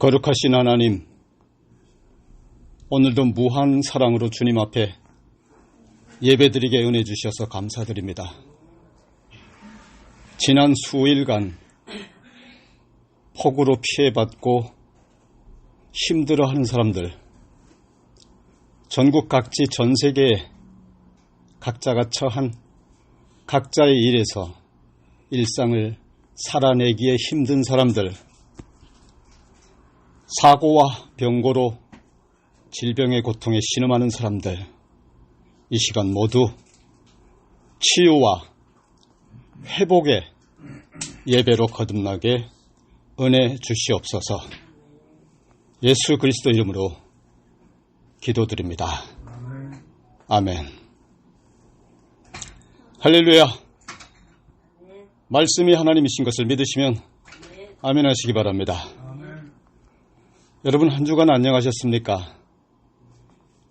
거룩하신 하나님, 오늘도 무한 사랑으로 주님 앞에 예배드리게 은혜 주셔서 감사드립니다. 지난 수일간 폭우로 피해받고 힘들어하는 사람들, 전국 각지 전 세계에 각자가 처한 각자의 일에서 일상을 살아내기에 힘든 사람들, 사고와 병고로 질병의 고통에 신음하는 사람들, 이 시간 모두 치유와 회복의 예배로 거듭나게 은혜 주시옵소서 예수 그리스도 이름으로 기도드립니다. 아멘. 할렐루야. 말씀이 하나님이신 것을 믿으시면 아멘 하시기 바랍니다. 여러분 한 주간 안녕하셨습니까?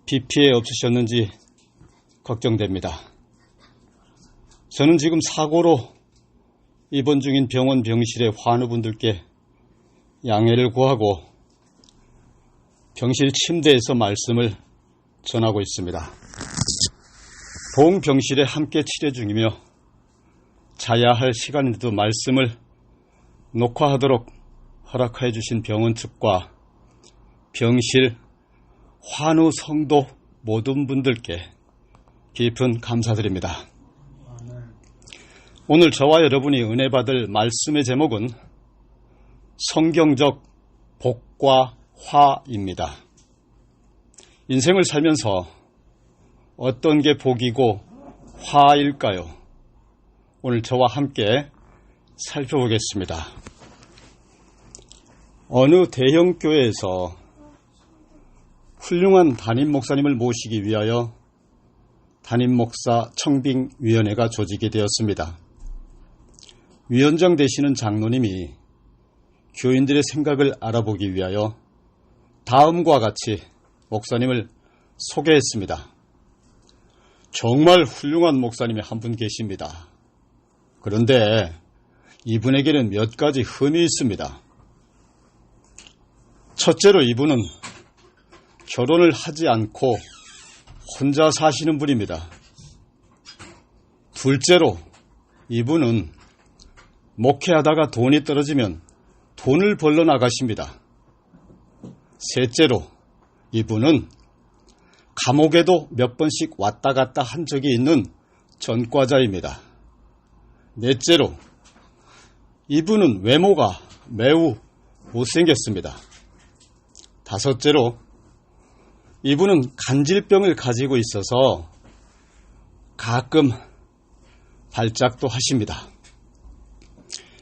비 피해 없으셨는지 걱정됩니다. 저는 지금 사고로 입원 중인 병원 병실의 환우분들께 양해를 구하고 병실 침대에서 말씀을 전하고 있습니다. 봉병실에 함께 치료 중이며 자야 할 시간인데도 말씀을 녹화하도록 허락해 주신 병원 측과 병실, 환우 성도 모든 분들께 깊은 감사드립니다. 오늘 저와 여러분이 은혜 받을 말씀의 제목은 성경적 복과 화입니다. 인생을 살면서 어떤 게 복이고 화일까요? 오늘 저와 함께 살펴보겠습니다. 어느 대형 교회에서 훌륭한 담임 목사님을 모시기 위하여 담임 목사 청빙위원회가 조직이 되었습니다. 위원장 되시는 장로님이 교인들의 생각을 알아보기 위하여 다음과 같이 목사님을 소개했습니다. 정말 훌륭한 목사님이 한 분 계십니다. 그런데 이분에게는 몇 가지 흠이 있습니다. 첫째로 이분은 결혼을 하지 않고 혼자 사시는 분입니다. 둘째로 이분은 목회하다가 돈이 떨어지면 돈을 벌러 나가십니다. 셋째로 이분은 감옥에도 몇 번씩 왔다 갔다 한 적이 있는 전과자입니다. 넷째로 이분은 외모가 매우 못생겼습니다. 다섯째로 이분은 간질병을 가지고 있어서 가끔 발작도 하십니다.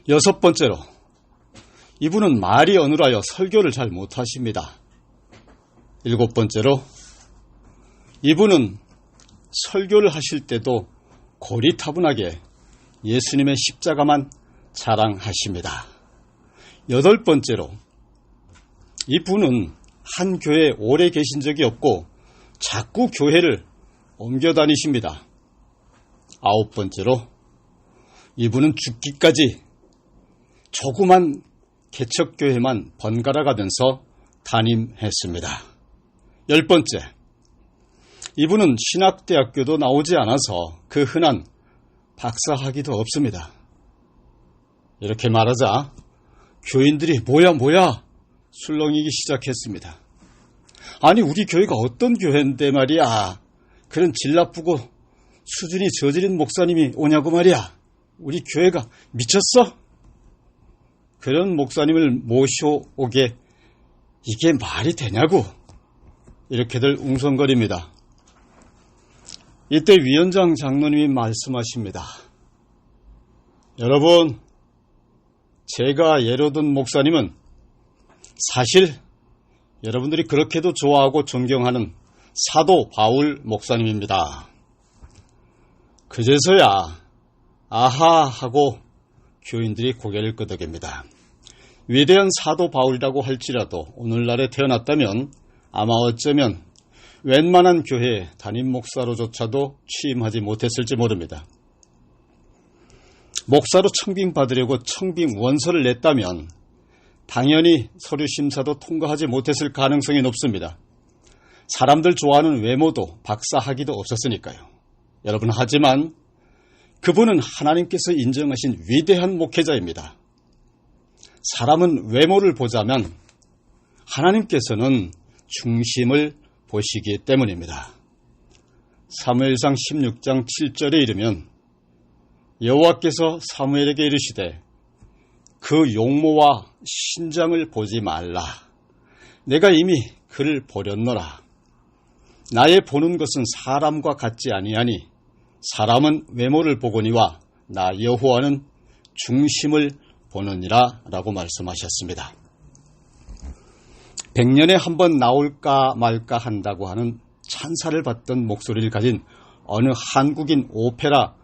여섯 번째로 이분은 말이 어눌하여 설교를 잘 못하십니다. 일곱 번째로 이분은 설교를 하실 때도 고리타분하게 예수님의 십자가만 자랑하십니다. 여덟 번째로 이분은 한 교회에 오래 계신 적이 없고 자꾸 교회를 옮겨 다니십니다. 아홉 번째로 이분은 죽기까지 조그만 개척교회만 번갈아 가면서 담임했습니다. 열 번째, 이분은 신학대학교도 나오지 않아서 그 흔한 박사학위도 없습니다. 이렇게 말하자 교인들이 뭐야 뭐야 술렁이기 시작했습니다. 아니 우리 교회가 어떤 교회인데 말이야. 그런 질 나쁘고 수준이 저지른 목사님이 오냐고 말이야. 우리 교회가 미쳤어? 그런 목사님을 모셔오게 이게 말이 되냐고 이렇게들 웅성거립니다. 이때 위원장 장로님이 말씀하십니다. 여러분, 제가 예로 든 목사님은 사실 여러분들이 그렇게도 좋아하고 존경하는 사도 바울 목사님입니다. 그제서야 아하 하고 교인들이 고개를 끄덕입니다. 위대한 사도 바울이라고 할지라도 오늘날에 태어났다면 아마 어쩌면 웬만한 교회 담임 목사로조차도 취임하지 못했을지 모릅니다. 목사로 청빙 받으려고 청빙 원서를 냈다면 당연히 서류 심사도 통과하지 못했을 가능성이 높습니다. 사람들 좋아하는 외모도 박사학위도 없었으니까요. 여러분, 하지만 그분은 하나님께서 인정하신 위대한 목회자입니다. 사람은 외모를 보자면 하나님께서는 중심을 보시기 때문입니다. 사무엘상 16장 7절에 이르면 여호와께서 사무엘에게 이르시되 그 용모와 신장을 보지 말라. 내가 이미 그를 보렸노라. 나의 보는 것은 사람과 같지 아니하니 사람은 외모를 보거니와 나 여호와는 중심을 보느니라 라고 말씀하셨습니다. 백년에 한 번 나올까 말까 한다고 하는 찬사를 받던 목소리를 가진 어느 한국인 오페라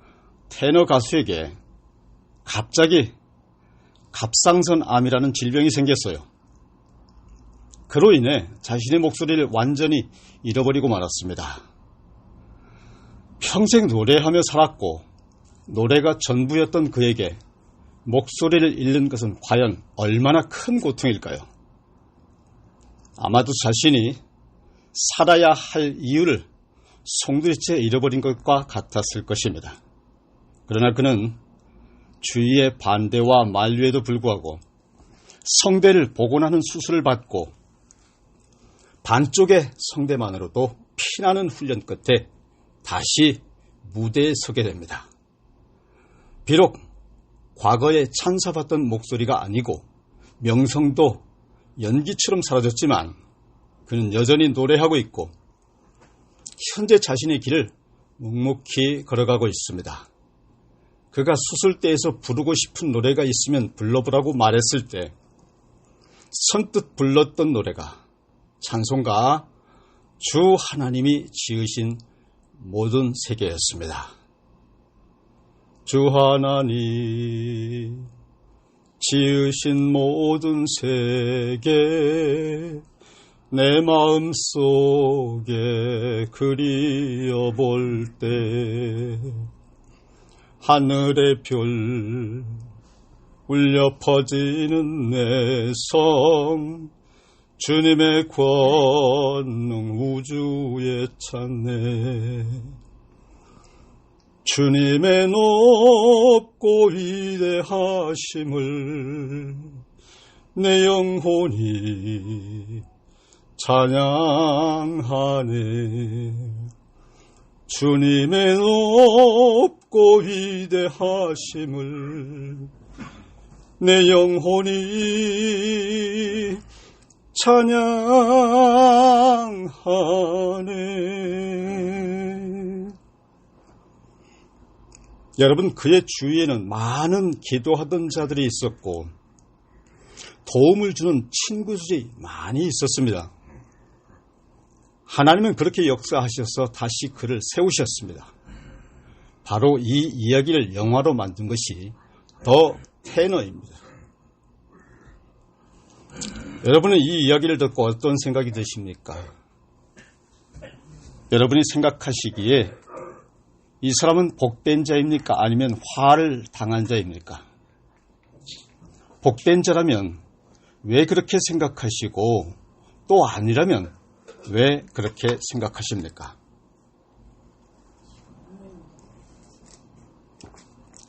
테너 가수에게 갑자기 갑상선암이라는 질병이 생겼어요. 그로 인해 자신의 목소리를 완전히 잃어버리고 말았습니다. 평생 노래하며 살았고 노래가 전부였던 그에게 목소리를 잃는 것은 과연 얼마나 큰 고통일까요? 아마도 자신이 살아야 할 이유를 송두리째 잃어버린 것과 같았을 것입니다. 그러나 그는 주위의 반대와 만류에도 불구하고 성대를 복원하는 수술을 받고 반쪽의 성대만으로도 피나는 훈련 끝에 다시 무대에 서게 됩니다. 비록 과거에 찬사받던 목소리가 아니고 명성도 연기처럼 사라졌지만 그는 여전히 노래하고 있고 현재 자신의 길을 묵묵히 걸어가고 있습니다. 그가 수술대에서 부르고 싶은 노래가 있으면 불러보라고 말했을 때 선뜻 불렀던 노래가 찬송가 주 하나님이 지으신 모든 세계였습니다. 주 하나님 지으신 모든 세계 내 마음 속에 그리어 볼때 하늘의 별 울려 퍼지는 내 성 주님의 권능 우주에 찾네. 주님의 높고 위대하심을 내 영혼이 찬양하네. 주님의 높 고 위대하심을 내 영혼이 찬양하네. 여러분, 그의 주위에는 많은 기도하던 자들이 있었고, 도움을 주는 친구들이 많이 있었습니다. 하나님은 그렇게 역사하셔서 다시 그를 세우셨습니다. 바로 이 이야기를 영화로 만든 것이 더 테너입니다. 여러분은 이 이야기를 듣고 어떤 생각이 드십니까? 여러분이 생각하시기에 이 사람은 복된 자입니까? 아니면 화를 당한 자입니까? 복된 자라면 왜 그렇게 생각하시고 또 아니라면 왜 그렇게 생각하십니까?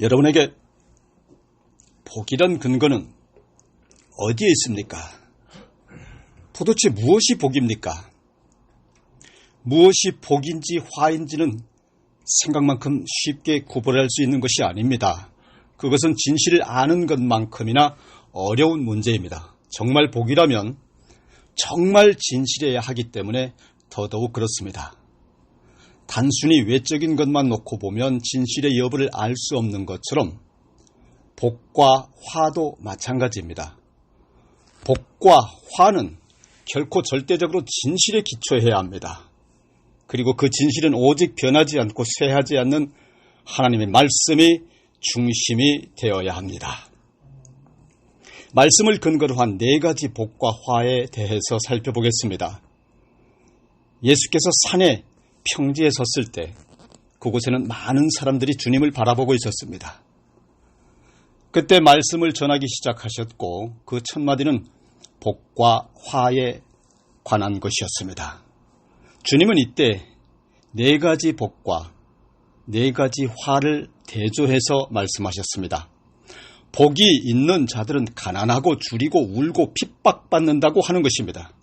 여러분에게 복이란 근거는 어디에 있습니까? 도대체 무엇이 복입니까? 무엇이 복인지 화인지는 생각만큼 쉽게 구별할 수 있는 것이 아닙니다. 그것은 진실을 아는 것만큼이나 어려운 문제입니다. 정말 복이라면 정말 진실해야 하기 때문에 더더욱 그렇습니다. 단순히 외적인 것만 놓고 보면 진실의 여부를 알 수 없는 것처럼 복과 화도 마찬가지입니다. 복과 화는 결코 절대적으로 진실에 기초해야 합니다. 그리고 그 진실은 오직 변하지 않고 쇠하지 않는 하나님의 말씀이 중심이 되어야 합니다. 말씀을 근거로 한 네 가지 복과 화에 대해서 살펴보겠습니다. 예수께서 산에 평지에 섰을 때 그곳에는 많은 사람들이 주님을 바라보고 있었습니다. 그때 말씀을 전하기 시작하셨고 그 첫 마디는 복과 화에 관한 것이었습니다. 주님은 이때 네 가지 복과 네 가지 화를 대조해서 말씀하셨습니다. 복이 있는 자들은 가난하고 줄이고 울고 핍박받는다고 하는 것입니다.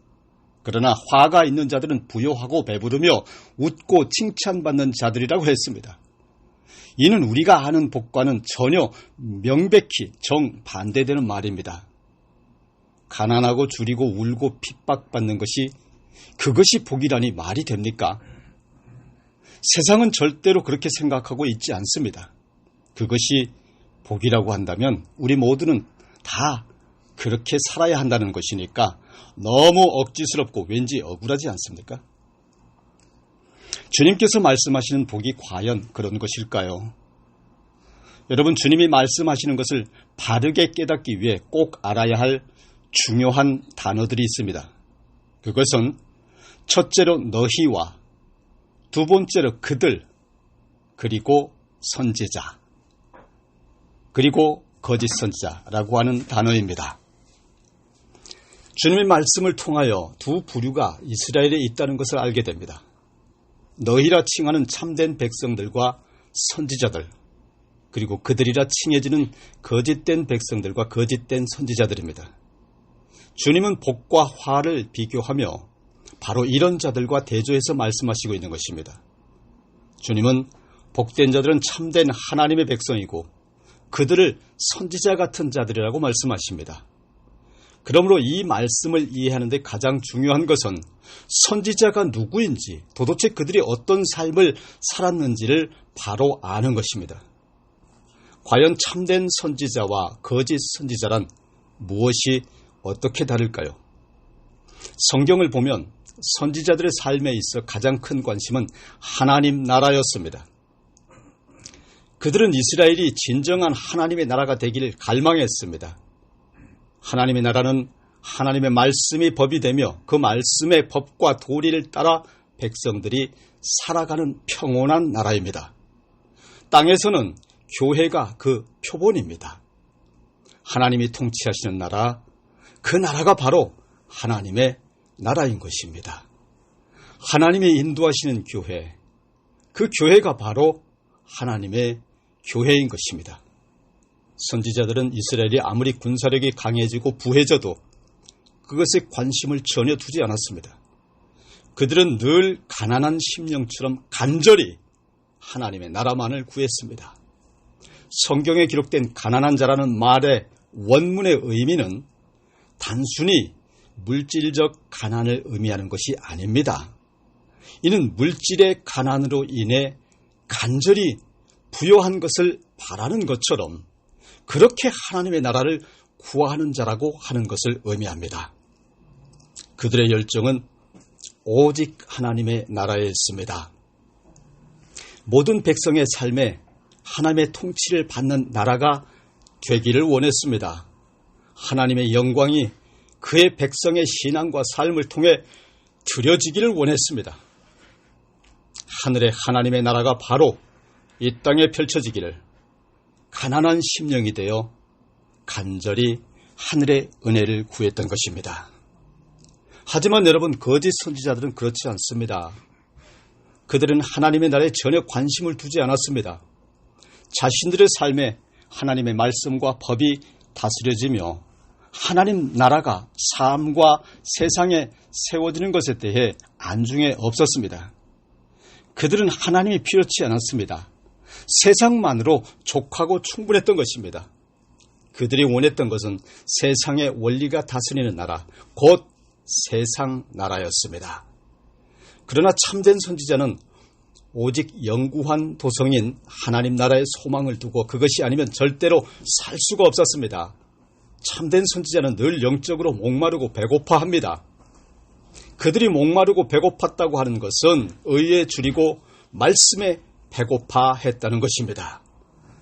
그러나 화가 있는 자들은 부요하고 배부르며 웃고 칭찬받는 자들이라고 했습니다. 이는 우리가 아는 복과는 전혀 명백히 정반대되는 말입니다. 가난하고 줄이고 울고 핍박받는 것이 그것이 복이라니 말이 됩니까? 세상은 절대로 그렇게 생각하고 있지 않습니다. 그것이 복이라고 한다면 우리 모두는 다 그렇게 살아야 한다는 것이니까 너무 억지스럽고 왠지 억울하지 않습니까? 주님께서 말씀하시는 복이 과연 그런 것일까요? 여러분, 주님이 말씀하시는 것을 바르게 깨닫기 위해 꼭 알아야 할 중요한 단어들이 있습니다. 그것은 첫째로 너희와 두 번째로 그들 그리고 선지자 그리고 거짓 선지자라고 하는 단어입니다. 주님의 말씀을 통하여 두 부류가 이스라엘에 있다는 것을 알게 됩니다. 너희라 칭하는 참된 백성들과 선지자들, 그리고 그들이라 칭해지는 거짓된 백성들과 거짓된 선지자들입니다. 주님은 복과 화를 비교하며 바로 이런 자들과 대조해서 말씀하시고 있는 것입니다. 주님은 복된 자들은 참된 하나님의 백성이고 그들을 선지자 같은 자들이라고 말씀하십니다. 그러므로 이 말씀을 이해하는데 가장 중요한 것은 선지자가 누구인지 도대체 그들이 어떤 삶을 살았는지를 바로 아는 것입니다. 과연 참된 선지자와 거짓 선지자란 무엇이 어떻게 다를까요? 성경을 보면 선지자들의 삶에 있어 가장 큰 관심은 하나님 나라였습니다. 그들은 이스라엘이 진정한 하나님의 나라가 되기를 갈망했습니다. 하나님의 나라는 하나님의 말씀이 법이 되며 그 말씀의 법과 도리를 따라 백성들이 살아가는 평온한 나라입니다. 땅에서는 교회가 그 표본입니다. 하나님이 통치하시는 나라, 그 나라가 바로 하나님의 나라인 것입니다. 하나님이 인도하시는 교회, 그 교회가 바로 하나님의 교회인 것입니다. 선지자들은 이스라엘이 아무리 군사력이 강해지고 부해져도 그것에 관심을 전혀 두지 않았습니다. 그들은 늘 가난한 심령처럼 간절히 하나님의 나라만을 구했습니다. 성경에 기록된 가난한 자라는 말의 원문의 의미는 단순히 물질적 가난을 의미하는 것이 아닙니다. 이는 물질의 가난으로 인해 간절히 부여한 것을 바라는 것처럼 그렇게 하나님의 나라를 구하는 자라고 하는 것을 의미합니다. 그들의 열정은 오직 하나님의 나라에 있습니다. 모든 백성의 삶에 하나님의 통치를 받는 나라가 되기를 원했습니다. 하나님의 영광이 그의 백성의 신앙과 삶을 통해 드려지기를 원했습니다. 하늘의 하나님의 나라가 바로 이 땅에 펼쳐지기를 가난한 심령이 되어 간절히 하늘의 은혜를 구했던 것입니다. 하지만 여러분 거짓 선지자들은 그렇지 않습니다. 그들은 하나님의 나라에 전혀 관심을 두지 않았습니다. 자신들의 삶에 하나님의 말씀과 법이 다스려지며 하나님 나라가 삶과 세상에 세워지는 것에 대해 안중에 없었습니다. 그들은 하나님이 필요치 않았습니다. 세상만으로 족하고 충분했던 것입니다. 그들이 원했던 것은 세상의 원리가 다스리는 나라, 곧 세상 나라였습니다. 그러나 참된 선지자는 오직 영구한 도성인 하나님 나라의 소망을 두고 그것이 아니면 절대로 살 수가 없었습니다. 참된 선지자는 늘 영적으로 목마르고 배고파합니다. 그들이 목마르고 배고팠다고 하는 것은 의에 줄이고 말씀에 배고파 했다는 것입니다.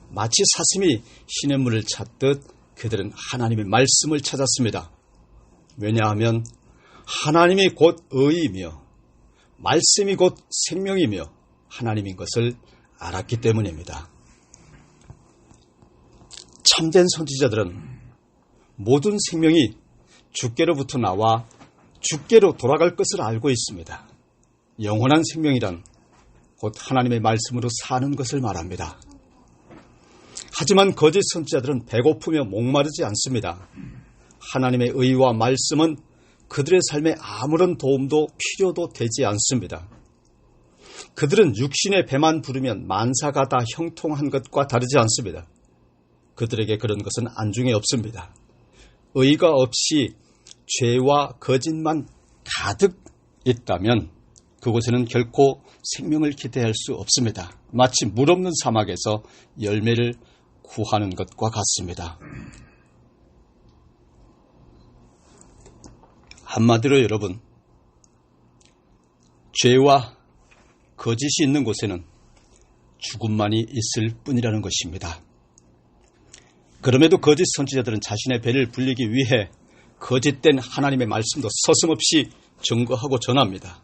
마치 사슴이 신의 물을 찾듯 그들은 하나님의 말씀을 찾았습니다. 왜냐하면 하나님이 곧 의이며 말씀이 곧 생명이며 하나님인 것을 알았기 때문입니다. 참된 선지자들은 모든 생명이 주께로부터 나와 주께로 돌아갈 것을 알고 있습니다. 영원한 생명이란 곧 하나님의 말씀으로 사는 것을 말합니다. 하지만 거짓 선지자들은 배고프며 목마르지 않습니다. 하나님의 의와 말씀은 그들의 삶에 아무런 도움도 필요도 되지 않습니다. 그들은 육신의 배만 부르면 만사가 다 형통한 것과 다르지 않습니다. 그들에게 그런 것은 안중에 없습니다. 의가 없이 죄와 거짓만 가득 있다면 그곳에는 결코 생명을 기대할 수 없습니다. 마치 물 없는 사막에서 열매를 구하는 것과 같습니다. 한마디로 여러분, 죄와 거짓이 있는 곳에는 죽음만이 있을 뿐이라는 것입니다. 그럼에도 거짓 선지자들은 자신의 배를 불리기 위해 거짓된 하나님의 말씀도 서슴없이 증거하고 전합니다.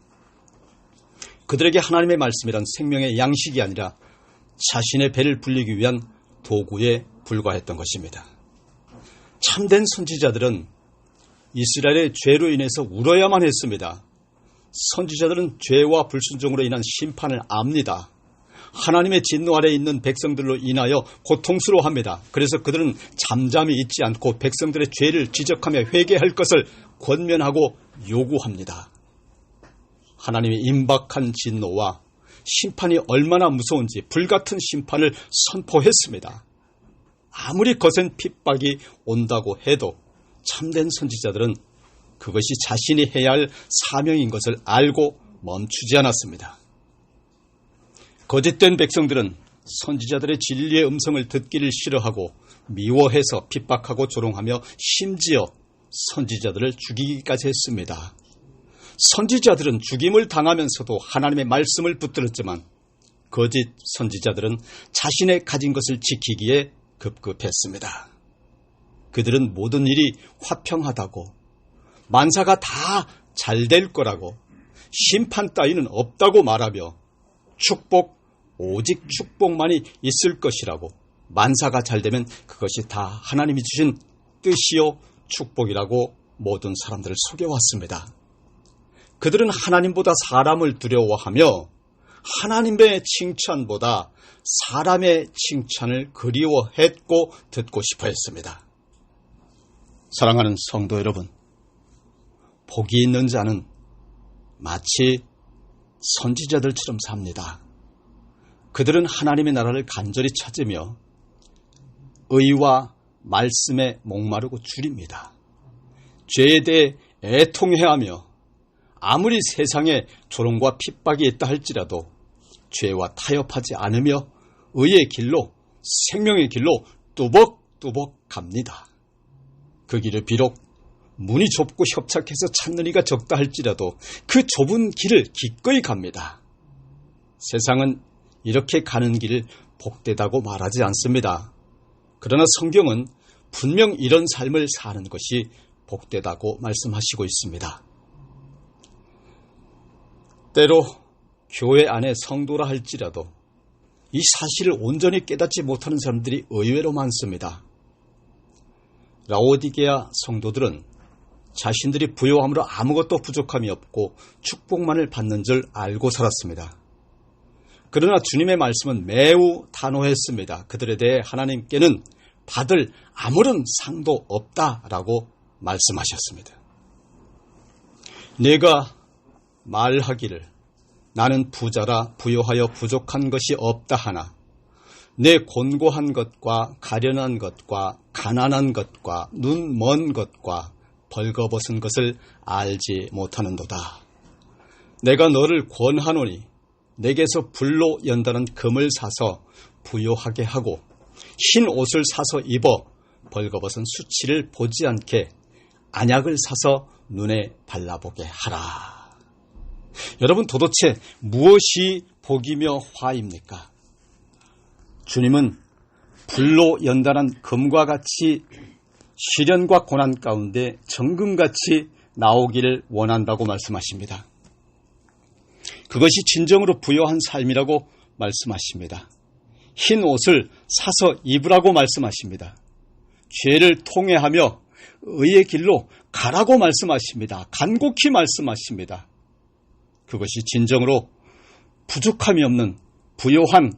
그들에게 하나님의 말씀이란 생명의 양식이 아니라 자신의 배를 불리기 위한 도구에 불과했던 것입니다. 참된 선지자들은 이스라엘의 죄로 인해서 울어야만 했습니다. 선지자들은 죄와 불순종으로 인한 심판을 압니다. 하나님의 진노 아래 있는 백성들로 인하여 고통스러워합니다. 그래서 그들은 잠잠히 있지 않고 백성들의 죄를 지적하며 회개할 것을 권면하고 요구합니다. 하나님의 임박한 진노와 심판이 얼마나 무서운지 불같은 심판을 선포했습니다. 아무리 거센 핍박이 온다고 해도 참된 선지자들은 그것이 자신이 해야 할 사명인 것을 알고 멈추지 않았습니다. 거짓된 백성들은 선지자들의 진리의 음성을 듣기를 싫어하고 미워해서 핍박하고 조롱하며 심지어 선지자들을 죽이기까지 했습니다. 선지자들은 죽임을 당하면서도 하나님의 말씀을 붙들었지만 거짓 선지자들은 자신의 가진 것을 지키기에 급급했습니다. 그들은 모든 일이 화평하다고 만사가 다 잘 될 거라고 심판 따위는 없다고 말하며 축복 오직 축복만이 있을 것이라고 만사가 잘 되면 그것이 다 하나님이 주신 뜻이요 축복이라고 모든 사람들을 속여왔습니다. 그들은 하나님보다 사람을 두려워하며 하나님의 칭찬보다 사람의 칭찬을 그리워했고 듣고 싶어 했습니다. 사랑하는 성도 여러분, 복이 있는 자는 마치 선지자들처럼 삽니다. 그들은 하나님의 나라를 간절히 찾으며 의와 말씀에 목마르고 줄입니다. 죄에 대해 애통해하며 아무리 세상에 조롱과 핍박이 있다 할지라도 죄와 타협하지 않으며 의의 길로 생명의 길로 뚜벅뚜벅 갑니다. 그 길을 비록 문이 좁고 협착해서 찾는 이가 적다 할지라도 그 좁은 길을 기꺼이 갑니다. 세상은 이렇게 가는 길을 복되다고 말하지 않습니다. 그러나 성경은 분명 이런 삶을 사는 것이 복되다고 말씀하시고 있습니다. 때로 교회 안에 성도라 할지라도 이 사실을 온전히 깨닫지 못하는 사람들이 의외로 많습니다. 라오디게아 성도들은 자신들이 부요함으로 아무것도 부족함이 없고 축복만을 받는 줄 알고 살았습니다. 그러나 주님의 말씀은 매우 단호했습니다. 그들에 대해 하나님께는 받을 아무런 상도 없다라고 말씀하셨습니다. 내가 말하기를 나는 부자라 부요하여 부족한 것이 없다 하나 내 곤고한 것과 가련한 것과 가난한 것과 눈 먼 것과 벌거벗은 것을 알지 못하는도다. 내가 너를 권하노니 내게서 불로 연다는 금을 사서 부요하게 하고 흰 옷을 사서 입어 벌거벗은 수치를 보지 않게 안약을 사서 눈에 발라보게 하라. 여러분 도대체 무엇이 복이며 화입니까? 주님은 불로 연단한 금과 같이 시련과 고난 가운데 정금같이 나오기를 원한다고 말씀하십니다. 그것이 진정으로 부여한 삶이라고 말씀하십니다. 흰 옷을 사서 입으라고 말씀하십니다. 죄를 통해하며 의의 길로 가라고 말씀하십니다. 간곡히 말씀하십니다. 그것이 진정으로 부족함이 없는 부요한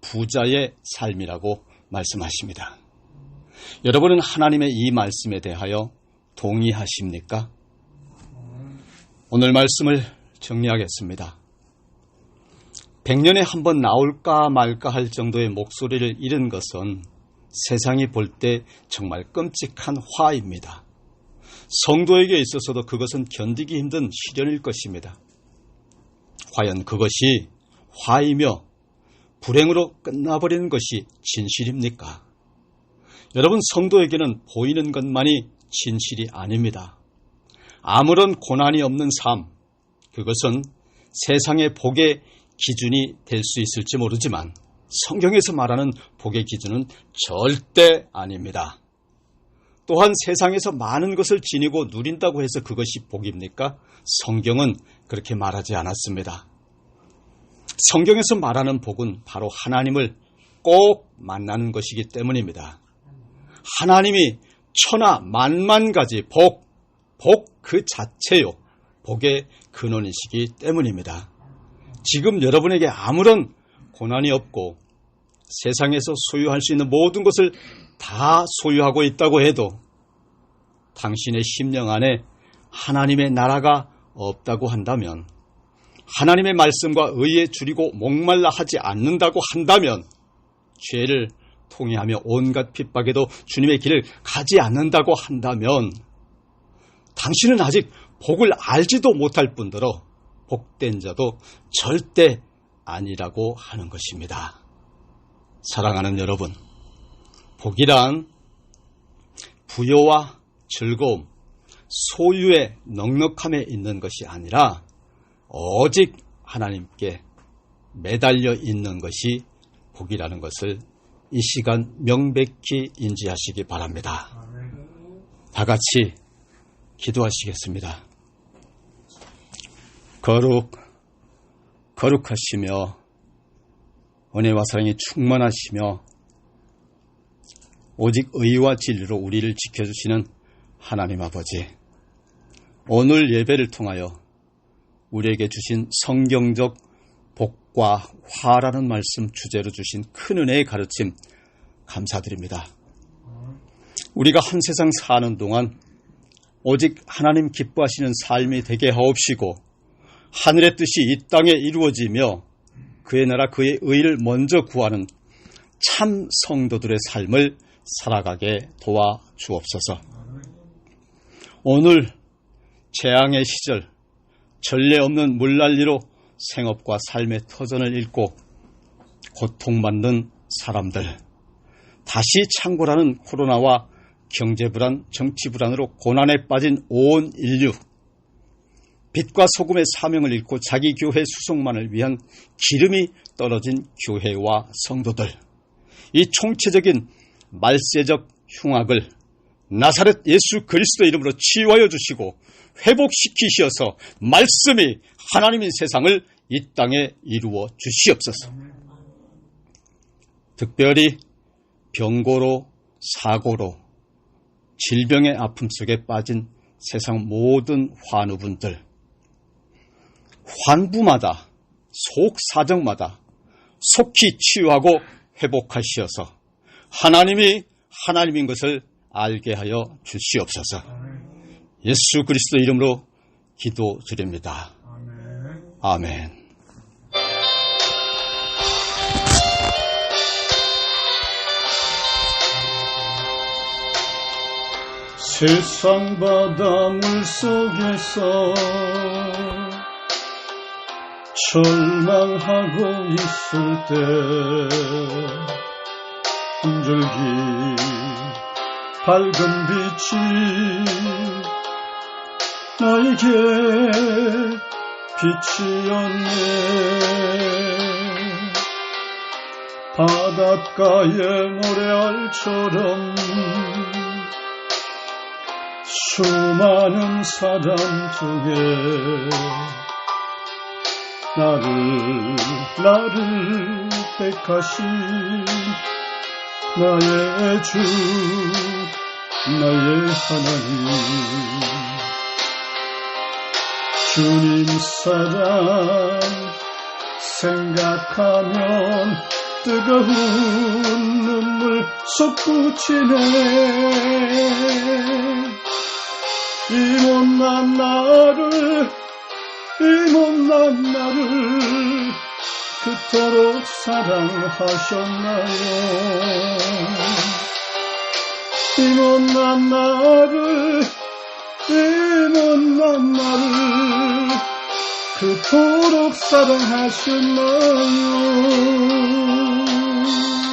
부자의 삶이라고 말씀하십니다. 여러분은 하나님의 이 말씀에 대하여 동의하십니까? 오늘 말씀을 정리하겠습니다. 백년에 한 번 나올까 말까 할 정도의 목소리를 잃은 것은 세상이 볼 때 정말 끔찍한 화입니다. 성도에게 있어서도 그것은 견디기 힘든 시련일 것입니다. 과연 그것이 화이며 불행으로 끝나버리는 것이 진실입니까? 여러분, 성도에게는 보이는 것만이 진실이 아닙니다. 아무런 고난이 없는 삶, 그것은 세상의 복의 기준이 될 수 있을지 모르지만 성경에서 말하는 복의 기준은 절대 아닙니다. 또한 세상에서 많은 것을 지니고 누린다고 해서 그것이 복입니까? 성경은 그렇게 말하지 않았습니다. 성경에서 말하는 복은 바로 하나님을 꼭 만나는 것이기 때문입니다. 하나님이 천하 만만 가지 복, 복 그 자체요. 복의 근원이시기 때문입니다. 지금 여러분에게 아무런 고난이 없고 세상에서 소유할 수 있는 모든 것을 다 소유하고 있다고 해도 당신의 심령 안에 하나님의 나라가 없다고 한다면 하나님의 말씀과 의에 줄이고 목말라 하지 않는다고 한다면 죄를 통해하며 온갖 핍박에도 주님의 길을 가지 않는다고 한다면 당신은 아직 복을 알지도 못할 뿐더러 복된 자도 절대 아니라고 하는 것입니다. 사랑하는 여러분, 복이란 부여와 즐거움, 소유의 넉넉함에 있는 것이 아니라 오직 하나님께 매달려 있는 것이 복이라는 것을 이 시간 명백히 인지하시기 바랍니다. 다 같이 기도하시겠습니다. 거룩, 거룩하시며 은혜와 사랑이 충만하시며 오직 의와 진리로 우리를 지켜주시는 하나님 아버지. 오늘 예배를 통하여 우리에게 주신 성경적 복과 화라는 말씀 주제로 주신 큰 은혜의 가르침 감사드립니다. 우리가 한 세상 사는 동안 오직 하나님 기뻐하시는 삶이 되게 하옵시고 하늘의 뜻이 이 땅에 이루어지며 그의 나라 그의 의를 먼저 구하는 참 성도들의 삶을 살아가게 도와 주옵소서. 오늘 재앙의 시절 전례 없는 물난리로 생업과 삶의 터전을 잃고 고통받는 사람들 다시 창고라는 코로나와 경제 불안, 정치 불안으로 고난에 빠진 온 인류 빛과 소금의 사명을 잃고 자기 교회 수송만을 위한 기름이 떨어진 교회와 성도들 이 총체적인 말세적 흉악을 나사렛 예수 그리스도 이름으로 치유하여 주시고 회복시키시어서 말씀이 하나님의 세상을 이 땅에 이루어 주시옵소서. 특별히 병고로 사고로 질병의 아픔 속에 빠진 세상 모든 환우분들 환부마다 속 사정마다 속히 치유하고 회복하시어서 하나님이 하나님인 것을 알게 하여 주시옵소서. 예수 그리스도 이름으로 기도드립니다. 아멘. 세상 바닷물 속에서 절망하고 있을 때 한 줄기 밝은 빛이 나에게 빛이었네. 바닷가의 모래알처럼 수많은 사람 중에 나를 나를 택하신 나의 주 나의 하나님. 주님 사랑 생각하면 뜨거운 눈물 솟구치네. 이 못난 나를 이 못난 나를 그토록 사랑하셨나요? 이 못난 나를 이 못난 나를 그토록 사랑하셨나요